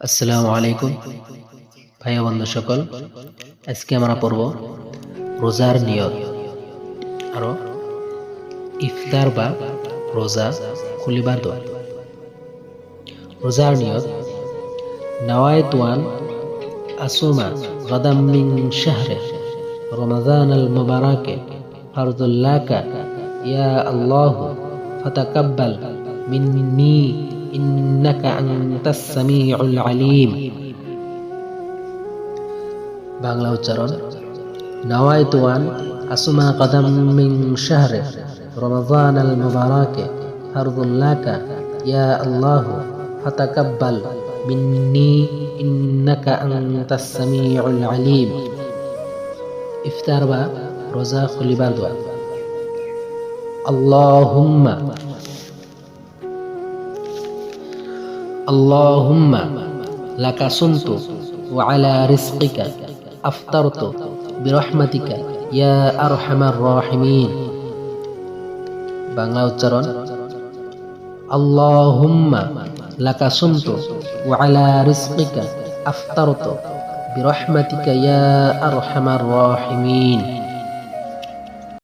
আসসালামু আলাইকুম, ভাই বন্ধু সকল। আজকে আমরা পড়ব রোজার নিয়ত। আরও ইফতার বা রোজা খুলিবার দোয়া। রোজার নিয়ত নাওয়ায় তোয়ান আসুমা গদাম মিন শাহরে রমাদান আল মুবারাকে ফারদুল্লাকা ইয়া আল্লাহ ফাতাকাব্বাল মিন মিন্নি إنك أنت السميع العليم বাংলা উচ্চারণ نويت أن أصوم غدا من شهر رمضان المبارك فرض لك يا الله فتقبل مني إنك أنت السميع العليم ইফতার বা রোজা খুলিবার দোয়া اللهم اللهم لك صمت وعلى رزقك أفطرت برحمتك يا أرحم الراحمين বাংলা উচ্চারণ اللهم لك صمت وعلى رزقك أفطرت برحمتك يا أرحم الراحمين